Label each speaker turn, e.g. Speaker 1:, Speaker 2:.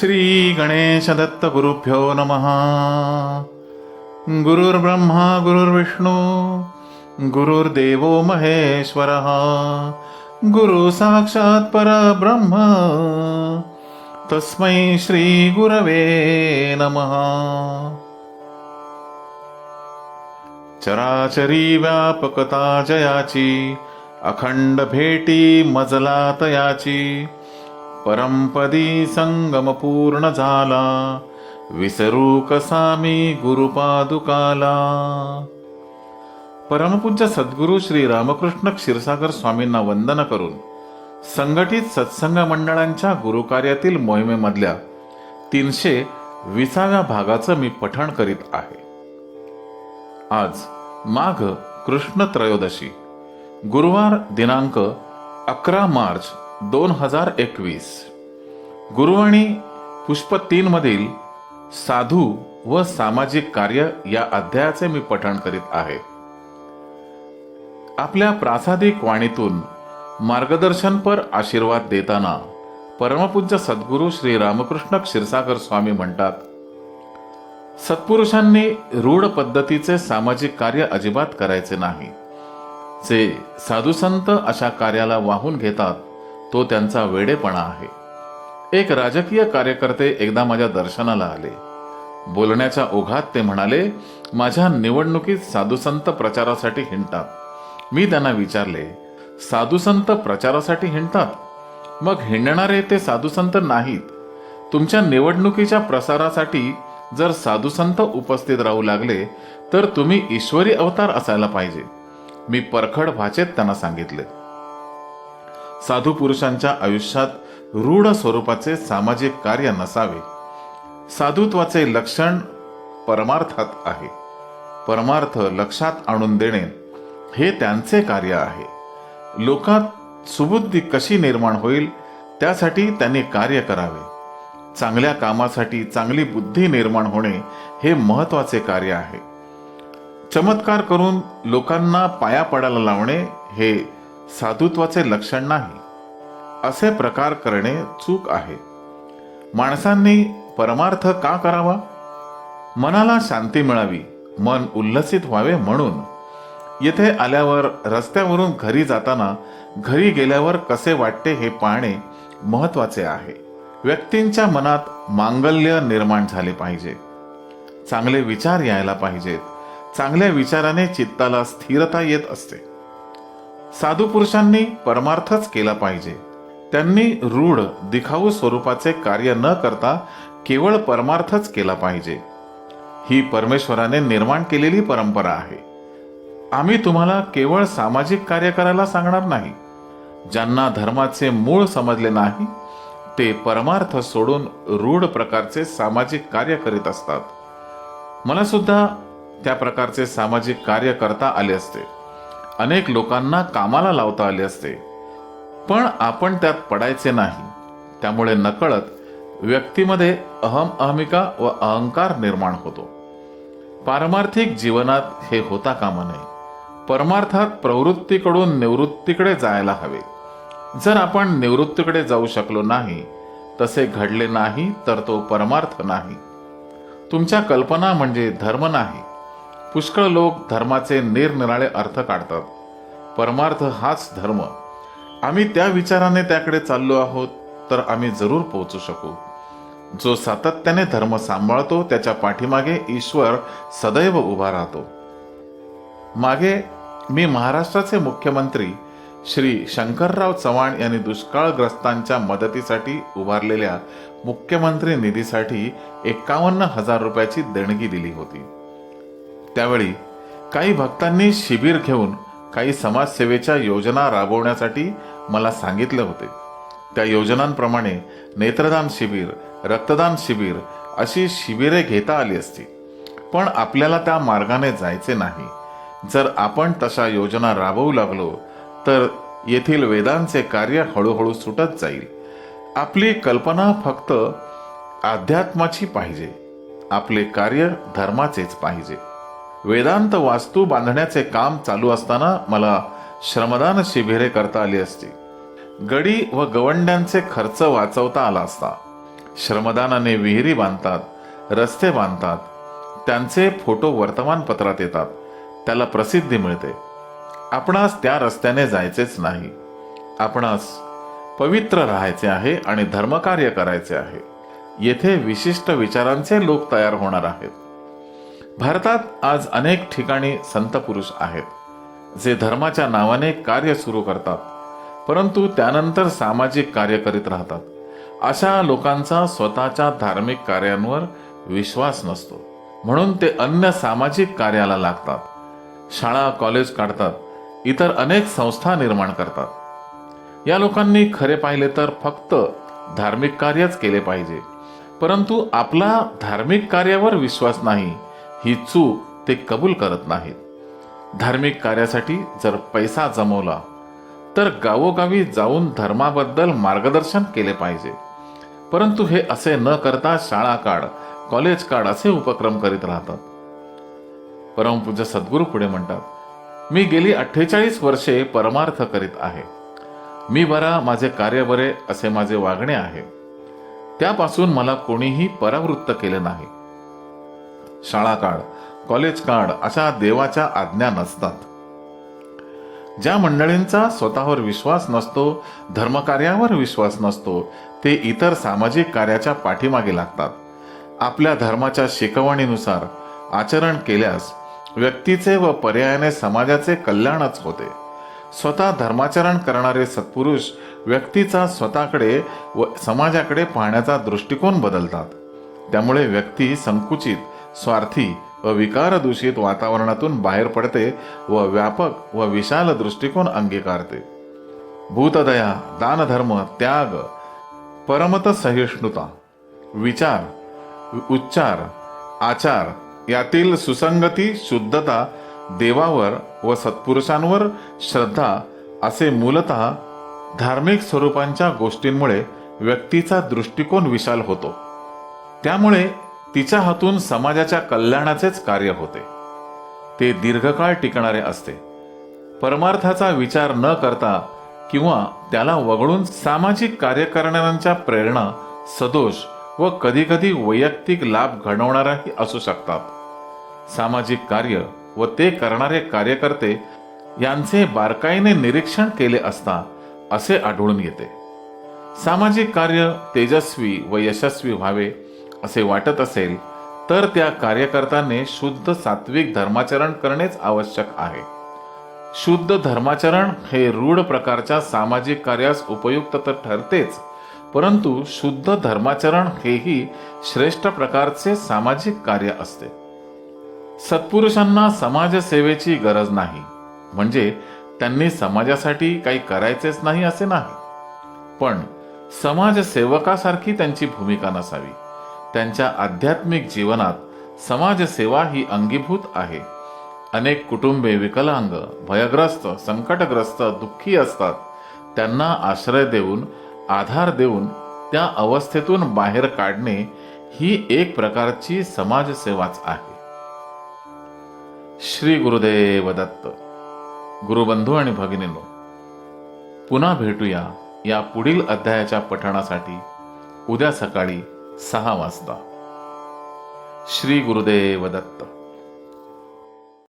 Speaker 1: श्री गणेश दत्त गुरुभ्यो नमः। गुरुर्ब्रह्मा गुरुर्विष्णू गुरुर्देवो महेश्वरः। गुरु साक्षात् परब्रह्म। तस्मै श्री गुरवे नमः। चराचरी व्यापकता जयाची अखंड भेटी मजला तयाची परमपदी संगम पूर्ण झाला विसरू कसा मी गुरुपादुकाला। परमपूज्य सद्गुरू श्री रामकृष्ण क्षीरसागर स्वामींना वंदन करून संघटित सत्संग मंडळांच्या गुरुकार्यातील मोहिमेमधल्या तीनशे विसाव्या भागाचं मी पठण करीत आहे. आज माघ कृष्ण त्रयोदशी गुरुवार दिनांक अकरा मार्च दोन हजार एकवीस. गुरुवाणी पुष्प तीन मधील साधू व सामाजिक कार्य या अध्यायाचे मी पठण करीत आहे. आपल्या प्रासादिक वाणीतून मार्गदर्शनपर आशीर्वाद देताना परमपूज्य सद्गुरू श्री रामकृष्ण क्षीरसागर स्वामी म्हणतात सत्पुरुषांनी रूढ पद्धतीचे सामाजिक कार्य अजिबात करायचे नाही. जे साधुसंत अशा कार्याला वाहून घेतात तो त्यांचा वेडेपणा आहे. एक राजकीय कार्यकर्ते एकदा माझ्या दर्शनाला आले. बोलण्याच्या ओघात ते म्हणाले माझ्या निवडणुकीत साधुसंत प्रचारासाठी हिंडतात. मी त्यांना विचारले साधुसंत प्रचारासाठी हिंडतात? मग हिंडणारे ते साधुसंत नाहीत. तुमच्या निवडणुकीच्या प्रसारासाठी जर साधुसंत उपस्थित राहू लागले तर तुम्ही ईश्वरी अवतार असायला पाहिजे. मी परखड भाषेत त्यांना सांगितले. साधू पुरुषांच्या आयुष्यात रूढ स्वरूपाचे सामाजिक कार्य नसावे. साधुत्वाचे लक्षण परमार्थात आहे. परमार्थ लक्षात आणून देणे हे त्यांचे कार्य आहे. लोकात सुबुद्धी कशी निर्माण होईल त्यासाठी त्यांनी कार्य करावे. चांगल्या कामासाठी चांगली बुद्धी निर्माण होणे हे महत्त्वाचे कार्य आहे. चमत्कार करून लोकांना पाया पडायला लावणे हे साधुत्वाचे लक्षण नाही असे प्रकार करणे चूक आहे. माणसांनी परमार्थ का करावा? मनाला शांती मिळावी मन उल्लसित व्हावे म्हणून. येथे आल्यावर रस्त्यावरून घरी जाताना घरी गेल्यावर कसे वाटते हे पाहणे महत्त्वाचे आहे. व्यक्तींच्या मनात मांगल्य निर्माण झाले पाहिजे. चांगले विचार यायला पाहिजेत. चांगल्या विचाराने चित्ताला स्थिरता येत असते. साधू पुरुषांनी परमार्थच केला पाहिजे. त्यांनी रूढ दिखाऊ स्वरूपाचे कार्य न करता केवळ परमार्थच केला पाहिजे. ही परमेश्वराने निर्माण केलेली परंपरा आहे. आम्ही तुम्हाला केवळ सामाजिक कार्य करायला सांगणार नाही. ज्यांना धर्माचे मूळ समजले नाही ते परमार्थ सोडून रूढ प्रकारचे सामाजिक कार्य करीत असतात. मला सुद्धा त्या प्रकारचे सामाजिक कार्य करता आले असते. अनेक लोकांना कामाला लावता आले असते. पण आपण त्यात पडायचे नाही. त्यामुळे नकळत व्यक्तीमध्ये अहम अहमिका व अहंकार निर्माण होतो. पारमार्थिक जीवनात हे होता कामा नये. परमार्थात प्रवृत्तीकडून निवृत्तीकडे जायला हवे. जर आपण निवृत्तीकडे जाऊ शकलो नाही तसे घडले नाही तर तो परमार्थ नाही. तुमच्या कल्पना म्हणजे धर्म नाही. पुष्कळ लोक धर्माचे निरनिराळे अर्थ काढतात. परमार्थ हाच धर्म. आम्ही त्या विचाराने त्याकडे चाललो आहोत तर आम्ही जरूर पोहोचू शकू. जो सातत्याने धर्म सांभाळतो त्याच्या पाठीमागे ईश्वर सदैव उभा राहतो. मागे मी महाराष्ट्राचे मुख्यमंत्री श्री शंकरराव चव्हाण यांनी दुष्काळग्रस्तांच्या मदतीसाठी उभारलेल्या मुख्यमंत्री निधीसाठी एकावन्न हजार रुपयाची देणगी दिली होती. त्यावेळी काही भक्तांनी शिबिर घेऊन काही समाजसेवेच्या योजना राबवण्यासाठी मला सांगितले होते. त्या योजनांप्रमाणे नेत्रदान शिबिर रक्तदान शिबिर अशी शिबिरे घेता आली असती. पण आपल्याला त्या मार्गाने जायचे नाही. जर आपण तशा योजना राबवू लागलो तर येथील वेदांचे कार्य हळूहळू सुटत जाईल. आपली कल्पना फक्त अध्यात्माची पाहिजे. आपले कार्य धर्माचेच पाहिजे. वेदांत वास्तू बांधण्याचे काम चालू असताना मला श्रमदान शिबिरे करता आली असती. गडी व गवंड्यांचे खर्च वाचवता आला असता. श्रमदानाने विहिरी बांधतात रस्ते बांधतात त्यांचे फोटो वर्तमानपत्रात येतात त्याला प्रसिद्धी मिळते. आपणास त्या रस्त्याने जायचेच नाही. आपणास पवित्र राहायचे आहे आणि धर्मकार्य करायचे आहे. येथे विशिष्ट विचारांचे लोक तयार होणार आहेत. भारतात आज अनेक ठिकाणी संत पुरुष आहेत जे धर्माच्या नावाने कार्य सुरू करतात परंतु त्यानंतर सामाजिक कार्य करीत राहतात. अशा लोकांचा स्वतःच्या धार्मिक कार्यांवर विश्वास नसतो म्हणून ते अन्य सामाजिक कार्याला लागतात. शाळा कॉलेज काढतात इतर अनेक संस्था निर्माण करतात. या लोकांनी खरे पाहिले तर फक्त धार्मिक कार्यच केले पाहिजे परंतु आपला धार्मिक कार्यावर विश्वास नाही ही चूक ते कबूल करत नाहीत. धार्मिक कार्यासाठी जर पैसा जमवला तर गावोगावी जाऊन धर्माबद्दल मार्गदर्शन केले पाहिजे. परंतु हे असे न करता शाळा काढ कॉलेज काढ असे उपक्रम करीत राहतात. परमपूज्य सद्गुरू पुढे म्हणतात मी गेली अठ्ठेचाळीस वर्षे परमार्थ करीत आहे. मी बरा माझे कार्य बरे असे माझे वागणे आहे. त्यापासून मला कोणीही परावृत्त केले नाही. शाळा काढ कॉलेज काढ अशा देवाच्या आज्ञा नसतात. ज्या मंडळींचा स्वतःवर विश्वास नसतो धर्मकार्यावर विश्वास नसतो ते इतर सामाजिक कार्याच्या पाठीमागे लागतात. आपल्या धर्माच्या शिकवणीनुसार आचरण केल्यास व्यक्तीचे व पर्यायाने समाजाचे कल्याणच होते. स्वतः धर्माचरण करणारे सत्पुरुष व्यक्तीचा स्वतःकडे व समाजाकडे पाहण्याचा दृष्टिकोन बदलतात. त्यामुळे व्यक्ती संकुचित स्वार्थी व विकार दूषित वातावरणातून बाहेर पडते व व्यापक व विशाल दृष्टिकोन अंगीकारते. भूतदया दानधर्म त्याग परमत सहिष्णुता विचार उच्चार आचार यातील सुसंगती शुद्धता देवावर व सत्पुरुषांवर श्रद्धा असे मूलत धार्मिक स्वरूपांच्या गोष्टींमुळे व्यक्तीचा दृष्टिकोन विशाल होतो. त्यामुळे तिच्या हातून समाजाच्या कल्याणाचेच कार्य होते. ते दीर्घकाळ टिकणारे असते. परमार्थाचा विचार न करता किंवा त्याला वगळून सामाजिक कार्य करणाऱ्यांच्या प्रेरणा सदोष व कधीकधी वैयक्तिक लाभ घडवणाऱ्याही असू शकतात. सामाजिक कार्य व ते करणारे कार्यकर्ते यांचे बारकाईने निरीक्षण केले असता असे आढळून येते. सामाजिक कार्य तेजस्वी व यशस्वी व्हावे असे वाटत असेल तर त्या कार्यकर्त्याने शुद्ध सात्विक धर्माचरण करणेच आवश्यक आहे. शुद्ध धर्माचरण हे रूढ प्रकारच्या सामाजिक कार्यास उपयुक्त तर ठरतेच परंतु शुद्ध धर्माचरण हेही श्रेष्ठ प्रकारचे सामाजिक कार्य असते. सत्पुरुषांना समाजसेवेची गरज नाही म्हणजे त्यांनी समाजासाठी काही करायचेच नाही असे नाही. पण समाजसेवकासारखी त्यांची भूमिका नसावी. त्यांच्या आध्यात्मिक जीवनात समाजसेवा ही अंगीभूत आहे. अनेक कुटुंबे विकलांग भयग्रस्त संकटग्रस्त दुःखी असतात. त्यांना आश्रय देऊन आधार देऊन त्या अवस्थेतून बाहेर काढणे ही एक प्रकारची समाजसेवाच आहे. श्री गुरुदेव दत्त गुरुबंधू आणि भगिनींनो पुन्हा भेटूया या पुढील अध्यायाच्या पठणासाठी. उद्या सकाळी सहा वाजता. श्री गुरुदेव दत्त.